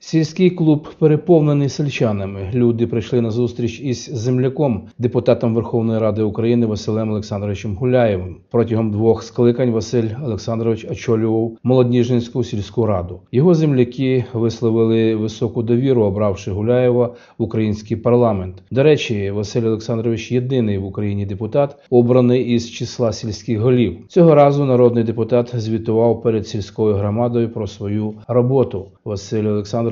Сільський клуб переповнений сельчанами. Люди прийшли на зустріч із земляком, депутатом Верховної Ради України Василем Олександровичем Гуляєвим. Протягом двох скликань Василь Олександрович очолював Молодніжинську сільську раду. Його земляки висловили високу довіру, обравши Гуляєва в український парламент. До речі, Василь Олександрович єдиний в Україні депутат, обраний із числа сільських голів. Цього разу народний депутат звітував перед сільською громадою про свою роботу. Василь Олександрович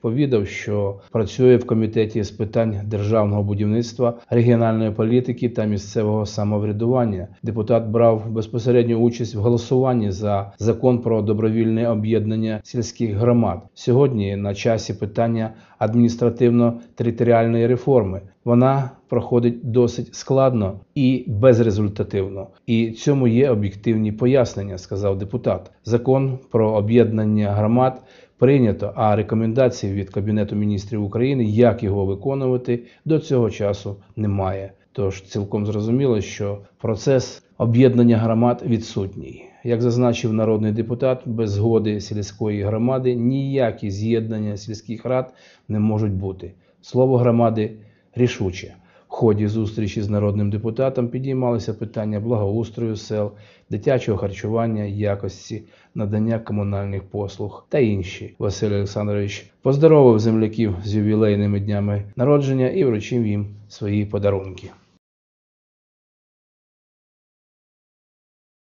повідав, що працює в комітеті з питань державного будівництва, регіональної політики та місцевого самоврядування. Депутат брав безпосередню участь в голосуванні за закон про добровільне об'єднання сільських громад. Сьогодні на часі питання адміністративно-територіальної реформи. Вона проходить досить складно і безрезультативно. І цьому є об'єктивні пояснення, сказав депутат. Закон про об'єднання громад прийнято, а рекомендацій від Кабінету міністрів України, як його виконувати, до цього часу немає. Тож цілком зрозуміло, що процес об'єднання громад відсутній. Як зазначив народний депутат, без згоди сільської громади ніякі з'єднання сільських рад не можуть бути. Слово громади рішуче. В ході зустрічі з народним депутатом підіймалися питання благоустрою сел, дитячого харчування, якості, надання комунальних послуг та інші. Василь Олександрович поздоровив земляків з ювілейними днями народження і вручив їм свої подарунки.